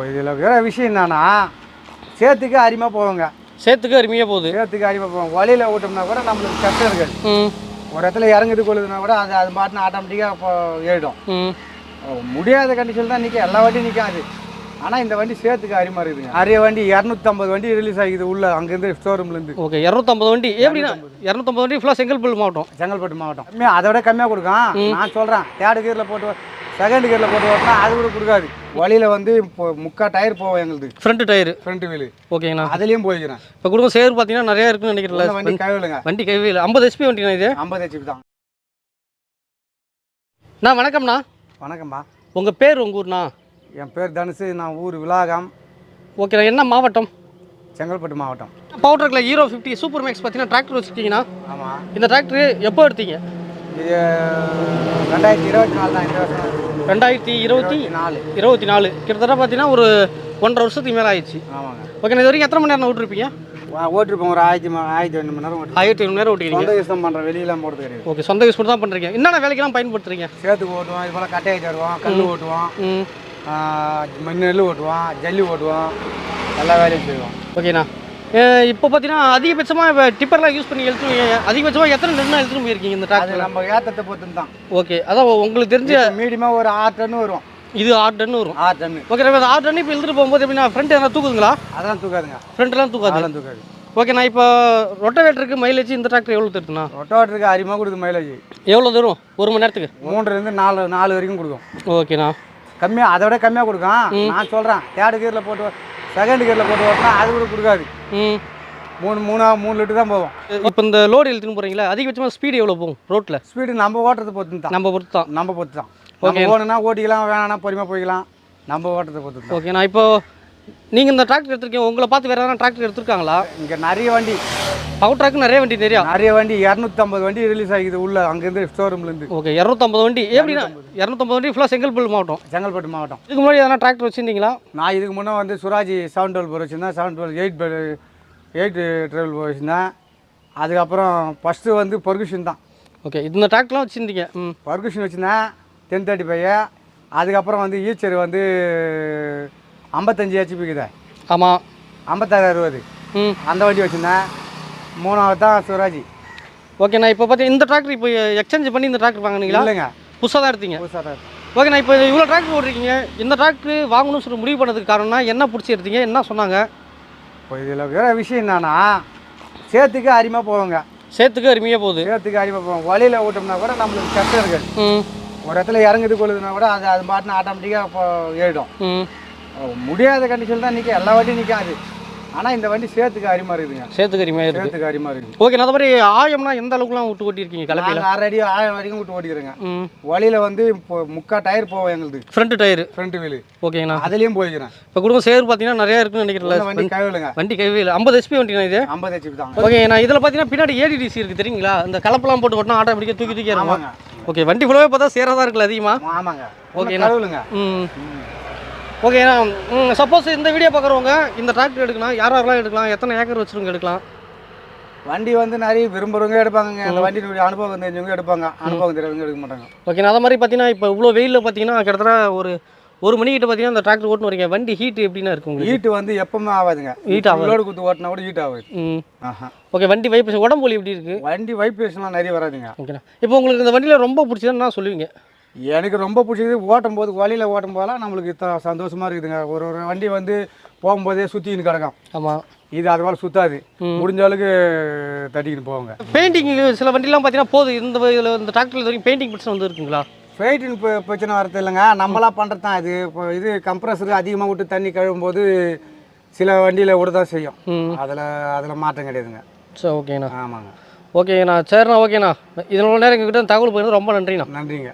இப்போ இதில் வேற விஷயம் என்னன்னா சேத்துக்கு அரிமா போவாங்க சேத்துக்கு அருமையாக போகுது. சேத்துக்கு அரிமா போவாங்க வழியில் ஓட்டோம்னா கூட நம்மளுக்கு கஷ்டம் இருக்காது ஒரு இடத்துல இறங்குது கொள்ளுதுன்னா கூட அது அது பாட்டுன்னு ஆட்டோமேட்டிக்காக இப்போ ஏறிடும். முடியாத கண்டிஷன் தான் நிற்கும் எல்லா வண்டியும் நிற்காது ஆனால் இந்த வண்டி சேத்துக்கு அரிமா இருக்குதுங்க. நிறைய வண்டி இரநூத்தம்பது வண்டி ரிலீஸ் ஆகிது உள்ள அங்கேருந்து ஷோரூம்லேருந்து ஓகே இரநூத்தம்பது வண்டி. எப்படின்னா இரநூத்தம்பது. வண்டி ஃபுல்லாக செங்கல்பட்டு மாவட்டம். செங்கல்பட்டு மாவட்டம். கம்மியாக அதை விட கம்மியாக கொடுக்கும் நான் சொல்கிறேன் தேர்டு கியரில் போட்டு செகண்ட் கியரில் போட்டு ஓட்டினா அது கூட கொடுக்காது. வழியில் வந்து இப்போ முக்கா டயர் போவோம் எங்களுது. Front tyre front wheel. ஓகேங்கண்ணா. அதுலேயும் போய்க்கிறேன். இப்போ குடும்பம் சேர் பார்த்தீங்கன்னா நிறையா இருக்குன்னு நினைக்கிறேன் வண்டி கைவிலுங்க வண்டி கைவே இல்லை ஐம்பது ஹெச்பி வண்டிண்ணா இது? ஐம்பது ஹெச்பி தான். அண்ணா வணக்கம்ண்ணா. வணக்கம்மா. உங்கள் பேர் உங்கள் ஊர்ண்ணா? என் பேர் தனுசு. நான் ஊர் விலாகம் ஓகேண்ணா என்ன மாவட்டம்? செங்கல்பட்டு மாவட்டம். பவர் ட்ரக்கில் ஹீரோ ஃபிஃப்டி சூப்பர் மேக்ஸ் பார்த்தீங்கன்னா டிராக்டர் வச்சுருக்கீங்கண்ணா. ஆமாம் இந்த டிராக்டர் எப்போ எடுத்தீங்க? இது ரெண்டாயிரத்தி இருபத்தி நாலு தான் இந்த வருஷம் ரெண்டாயிரத்தி இருபத்தி நாலு இருபத்தி நாலு. கிட்டத்தட்ட பார்த்தீங்கன்னா ஒரு ஒன்றரை வருஷத்துக்கு மேலே ஆயிடுச்சு. ஆமாங்க. ஓகேண்ணா இது வரைக்கும் எத்தனை மணி நேரம் விட்டுருப்பீங்க வா- ஓட்டிருப்போம். ஒரு ஆயிரத்தி ஆயிரத்தி ரெண்டு மணி நேரம் ஆயிரத்தி ஐநூறு நேரம் ஓட்டிக்கிறீங்க சொந்த யூஸ் தான் பண்ணுறேன் வெளியெல்லாம் போகிறது கிடையாது. ஓகே சொந்த யூஸ் மட்டும் தான் பண்ணுறீங்க என்னென்ன வேலைக்கெல்லாம் பயன்படுத்துறீங்க? சேத்துக்கு ஓட்டுவோம். இது போல் கட்டையை தருவோம் கல் ஓட்டுவோம். மண் நெல் ஓட்டுவோம் ஜல்லி ஓட்டுவோம். எல்லா வேலையும் செய்வோம். ஓகேண்ணா இப்போ பார்த்தீங்கன்னா அதிகபட்சமாக இப்போ டிப்பர்லாம் யூஸ் பண்ணி எழுத்து அதிகபட்சமாக எத்தனை டன்னு எழுத்துட்டு போயிருக்கீங்க இந்த டிராக்டர் நம்ம ஏற்றத்தை பொறுத்து தான் ஓகே அதான் உங்களுக்கு தெரிஞ்ச மீடியமாக ஒரு ஆறு டன்னு வரும். இது ஆறு டன்னு வரும். ஆறு டன்னு ஓகே நம்ம ஆறு டன்னு இப்போ எழுதிட்டு போகும்போது எப்படின்னா ஃப்ரண்ட் எதனா தூக்குதுங்களா? அதெல்லாம் தூக்காதுங்க. ஃப்ரண்ட்லாம் தூக்காது. அதெல்லாம் தூக்காது. ஓகேண்ணா இப்போ ரொட்டவேட்டருக்கு மைலேஜ் இந்த டிராக்டர் எவ்வளோ தருதுண்ணா? ரொட்டோட்டருக்கு அதிகமாக கொடுக்குது மைலேஜ் எவ்வளோ தரும்? ஒரு மணி நேரத்துக்கு? மூணுலேருந்து நாலு நாலு வரைக்கும் கொடுக்கும். ஓகேண்ணா கம்மியாக அதை விட கம்மியாக கொடுக்கும். நான் சொல்கிறேன் தேர்டு கியரில் போட்டு செகண்ட் கியரில் போட்டு ஓட்டினா அது கூட கொடுக்காது. ம். மூணு மூணா மூணு லிட்டர் தான் போகும். இப்போ இந்த லோடு எழுத்துன்னு போகிறீங்களா அதிகபட்சமாக ஸ்பீடு எவ்வளோ போகும் ரோட்டில் ஸ்பீடு நம்ம ஓட்டுறதை பொறுத்து தான் நம்ம பொறுத்து தான் நம்ம பொறுத்து தான் நம்ம ஓணுனா ஓட்டிக்கலாம் வேணாம்னா பொறுமையாக போய்க்கலாம். நம்ம ஓட்டுறதை பொறுத்து தான் ஓகேண்ணா இப்போ நீங்கள் இந்த டிராக்டர் எடுத்திருக்கீங்க உங்களை பார்த்து வேறு எதனா டிராக்டர் எடுத்திருக்காங்களா? இங்கே நிறைய வண்டி. பவர் ட்ராக் நிறைய வண்டி தெரியும் நிறைய வண்டி இரநூத்தம்பது வண்டி ரிலீஸ் ஆகிது உள்ள அங்கேருந்து ஷோரூம்லேருந்து ஓகே இரநூத்தம்பது வண்டி. எப்படின்னா இரநூத்தம்பது. வண்டி ஃபுல்லாக செங்கல்பட்டு மாவட்டம். செங்கல்பட்டு மாவட்டம். இதுக்கு முன்னாடி எதனா டிராக்டர் வச்சுருந்தீங்களா? நான் இதுக்கு முன்னே வந்து சுராஜி செவன் டுவெல் போர் வச்சுருந்தேன். Seven twelve eight eight travel four வச்சுருந்தேன். அதுக்கப்புறம் ஃபஸ்ட்டு வந்து பர்குஷன் தான். ஓகே இந்த டிராக்டர்லாம் வச்சுருந்தீங்க. ம். பர்குஷன் வச்சுருந்தேன். டென் தேர்ட்டி ஃபைவ் அதுக்கப்புறம் வந்து ஈச்சர் வந்து ஐம்பத்தஞ்சு ஹெச்பிக்குது ஆமாம் ஐம்பத்தாறு அறுபது. ம். அந்த வண்டி வச்சுருந்தேன். மூணாவது தான் சுராஜி ஓகேண்ணா இப்போ பார்த்தீங்கன்னா இந்த டிராக்டர் இப்போ எக்ஸ்சேஞ்ச் பண்ணி இந்த டிராக்டர் வாங்குனீங்களா? இல்லைங்க. புதுசாக தான் எடுத்தீங்க. புதுசாக தான் ஓகேண்ணா இப்போ இவ்வளோ டிராக்டர் ஓடுறீங்க இந்த டிராக்டர் வாங்கணும்னு சொல்லி முடிவு பண்ணதுக்கு காரணம்னா என்ன பிடிச்சி எடுத்தீங்க? என்ன சொன்னாங்க? இப்போ இதில் வேற விஷயம் என்னன்னா சேத்துக்கு அரிமா போவாங்க சேத்துக்கு அருமையாக போகுது. சேத்துக்கு அரிமா போவாங்க வழியில் ஓட்டோம்னா கூட நம்மளுக்கு கஷ்டம் இருக்காது. ஒரு இடத்துல இறங்குது கொள்ளுதுன்னா கூட அது அது பாட்டுன்னு ஆட்டோமேட்டிக்காக இப்போ ஏறிடும். முடியாத கண்டிஷன் தான் நிற்கும் எல்லா வண்டியும் நிற்காது ஆனால் இந்த வண்டி சேத்துக்கு அரிமா இருக்குதுங்க சேத்துக்கு அருமையாக இருக்குது சேத்துக்கு அரிமா ஓகே அந்த மாதிரி ஆயம்னா எந்த அளவுக்குலாம் விட்டு ஓட்டியிருக்கீங்க நாங்கள் அரை அடி ஆயிரம் வரைக்கும் விட்டு ஓட்டிக்கிறேங்க. வழியில் வந்து இப்போ முக்கா டயர் போவோம் எங்களுது. Front tyre? Front wheel. ஓகேங்கண்ணா. அதுலேயும் போய்க்கிறேன். இப்போ குடும்பம் சேர் பார்த்தீங்கன்னா நிறையா இருக்குன்னு நினைக்கிறேன் வண்டி கைவிலுங்க வண்டி கைவே இல்லை ஐம்பது ஹெச்பி வண்டிண்ணா இது? ஐம்பது ஹெச்பி தான் ஓகே நான் இதில் பார்த்தீங்கன்னா பின்னாடி ஏடிடிசி இருக்குது தெரியுங்களா? இந்த கலப்பெல்லாம் போட்டு ஓட்டினா ஆட்டோமேட்டிக்காக தூக்கி தூக்கி இறங்கும் ஆமாங்க. ஓகே வண்டி ஃபுல்லாகவே பார்த்தா சேராக தான் இருக்குல்ல அதிகமாக ஆமாங்க. ஓகே, ம். ஓகேண்ணா சப்போஸ் இந்த வீடியோ பார்க்குறவங்க இந்த டிராக்டர் எடுக்கலாம் யார் யாரெல்லாம் எடுக்கலாம் எத்தனை ஏக்கர் வச்சுருங்க எடுக்கலாம்? வண்டி வந்து நிறைய விரும்புறவங்க எடுப்பாங்க அந்த வண்டி அனுபவம் தெரிஞ்சவங்க எடுப்பாங்க. அனுபவம் தெரியாதவங்க எடுக்க மாட்டாங்க. ஓகே நான் அதை மாதிரி பார்த்தீங்கன்னா இப்போ இவ்வளோ வெயிலில் பார்த்தீங்கன்னா கிட்டத்தட்ட ஒரு ஒரு மணிக்கிட்ட பார்த்தீங்கன்னா இந்த டிராக்டர் ஓட்டுன்னு வரீங்க. வண்டி ஹீட் எப்படின்னா இருக்கும் ஹீட்டு வந்து எப்பவுமே ஆகாதுங்க Heat ஆகாது. லோடு குத்து ஓட்டினா கூட ஹீட் ஆகாது ம். ஆஹா. ஓகே வண்டி வைப்ரேஷன் உடம்பு எப்படி இருக்குது வண்டி வைப்ரேஷன்லாம் நிறைய வராதுங்க. ஓகேண்ணா இப்போ உங்களுக்கு இந்த வண்டியில் ரொம்ப பிடிச்சதுன்னு நான் சொல்லுவீங்க. எனக்கு ரொம்ப பிடிச்சது ஓட்டும் போது வழியில் ஓட்டும் போதெல்லாம் நம்மளுக்கு த சந்தோஷமா இருக்குதுங்க. ஒரு ஒரு வண்டி வந்து போகும்போதே சுற்றின்னு கிடக்கும். ஆமாம் இது அது போல் சுத்தாது. முடிஞ்ச அளவுக்கு தட்டிக்கிட்டு போவாங்க. பெயிண்டிங் சில வண்டிலாம் பார்த்தீங்கன்னா போதும். இந்த இதில் இந்த டிராக்டரில் வரைக்கும் பெயிண்டிங் பிரச்சனை வந்து இருக்குங்களா? ஃபெயிட்டின் பிரச்சனை வரது இல்லைங்க. நம்மளாம் பண்ணுறது தான் இது. இப்போ இது கம்ப்ரஸர் அதிகமாக விட்டு தண்ணி கழுவும் போது சில வண்டியில் விட தான் செய்யும். அதில் அதில் மாற்றம் கிடையாதுங்க. சரி ஓகேண்ணா. ஆமாங்க. ஓகேண்ணா. சரிண்ணா ஓகேண்ணா. இதனோட நேரம் எங்ககிட்ட தகவல் போயிருந்தது ரொம்ப நன்றிண்ணா. நன்றிங்க.